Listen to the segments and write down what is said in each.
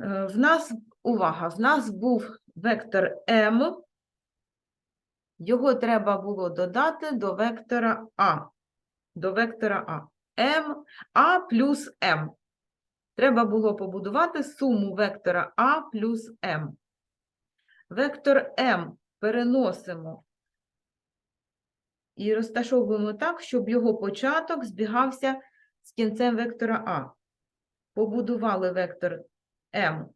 Е, В нас, увага, в нас був вектор М, його треба було додати до вектора А. До вектора А. М, А плюс М. Треба було побудувати суму вектора А плюс М. Вектор М переносимо і розташовуємо так, щоб його початок збігався з кінцем вектора А. Побудували вектор М,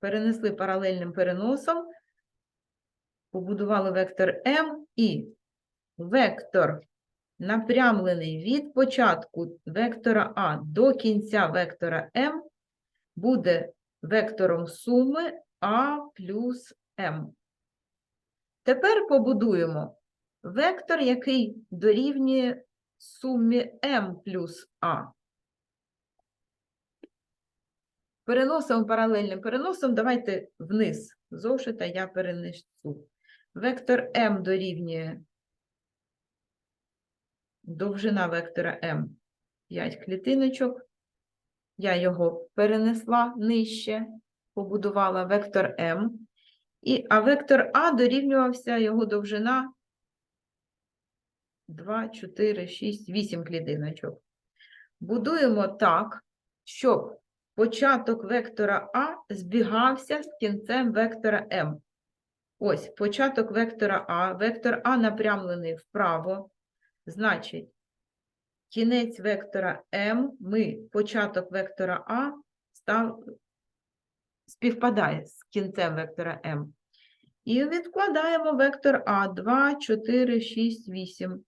перенесли паралельним переносом, побудували вектор М і вектор напрямлений від початку вектора А до кінця вектора М буде вектором суми А плюс М. Тепер побудуємо вектор, який дорівнює сумі М плюс А. Переносимо паралельним переносом. Давайте вниз зошита я перенесу. Вектор М дорівнює довжина вектора М 5 клітиночок. Я його перенесла нижче, побудувала вектор М. І, а вектор А дорівнювався його довжина 2, 4, 6, 8 клітиночок. Будуємо так, щоб початок вектора А збігався з кінцем вектора М. Ось початок вектора А. Вектор А напрямлений вправо. Значить, кінець вектора М, ми початок вектора А став, співпадає з кінцем вектора М. І відкладаємо вектор А 2, 4, 6, 8.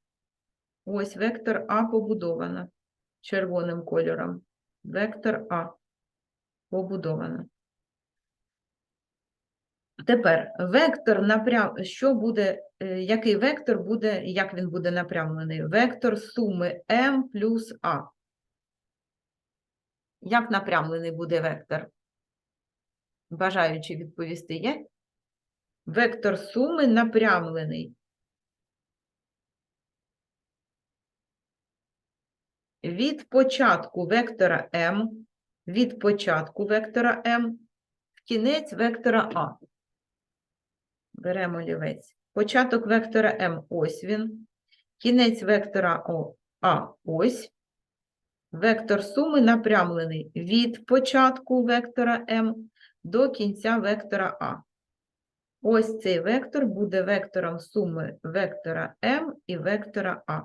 Ось вектор А побудовано червоним кольором. Вектор А побудовано. Тепер вектор напрям... що буде, е, який вектор буде, як він буде напрямлений? Вектор суми m плюс А. Як напрямлений буде вектор? Бажаючи відповісти є? Вектор суми напрямлений. Від початку вектора m, від початку вектора m, в кінець вектора А. Беремо олівець. Початок вектора М ось він. Кінець вектора А ось. Вектор суми напрямлений від початку вектора М до кінця вектора А. Ось цей вектор буде вектором суми вектора М і вектора А.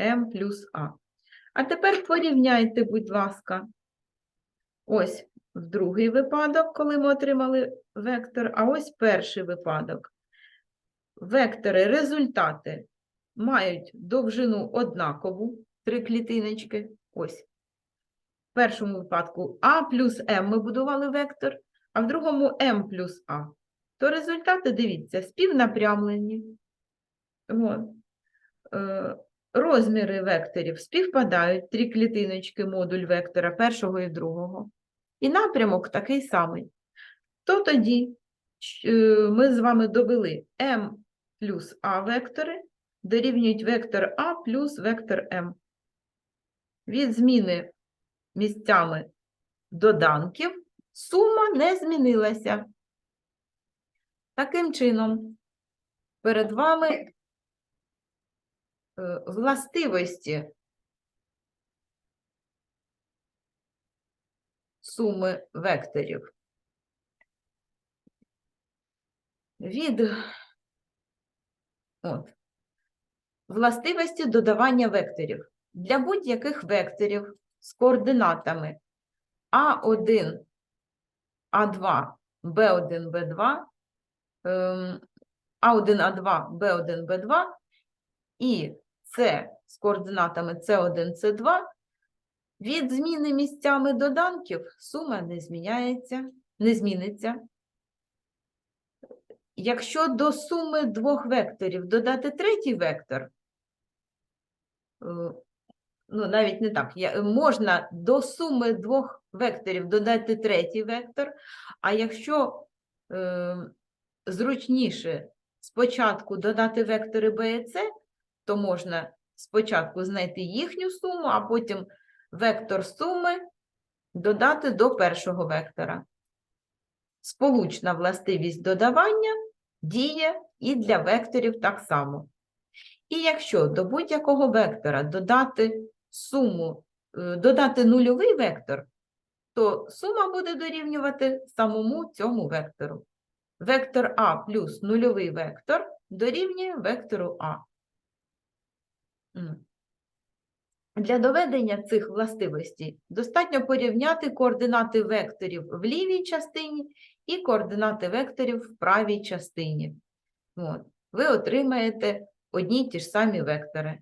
М плюс А. А тепер порівняйте, будь ласка. Ось в другий випадок, коли ми отримали вектор, а ось перший випадок. Вектори, результати мають довжину однакову, три клітиночки. Ось. В першому випадку А плюс М ми будували вектор, а в другому М плюс А. То результати, дивіться, співнапрямлені. От. Е, Розміри векторів співпадають, три клітиночки, модуль вектора першого і другого. І напрямок такий самий. То тоді е, ми з вами довели m плюс а вектори дорівнюють вектор А плюс вектор М. Від зміни місцями доданків сума не змінилася. Таким чином, перед вами е, властивості суми векторів. Від от, властивості додавання векторів. Для будь-яких векторів з координатами А1, А2, Б1, Б2, ем, А1, А2, Б1, Б2 і С з координатами С1, С2 від зміни місцями доданків сума не зміняється, не зміниться. Якщо до суми двох векторів додати третій вектор, е, ну навіть не так, можна до суми двох векторів додати третій вектор, а якщо е, зручніше спочатку додати вектори b і c, то можна спочатку знайти їхню суму, а потім вектор суми додати до першого вектора. Сполучна властивість додавання діє і для векторів так само. І якщо до будь-якого вектора додати суму, е, додати нульовий вектор, то сума буде дорівнювати самому цьому вектору. Вектор А плюс нульовий вектор дорівнює вектору А. Для доведення цих властивостей достатньо порівняти координати векторів в лівій частині і координати векторів в правій частині. От. Ви отримаєте одні й ті ж самі вектори.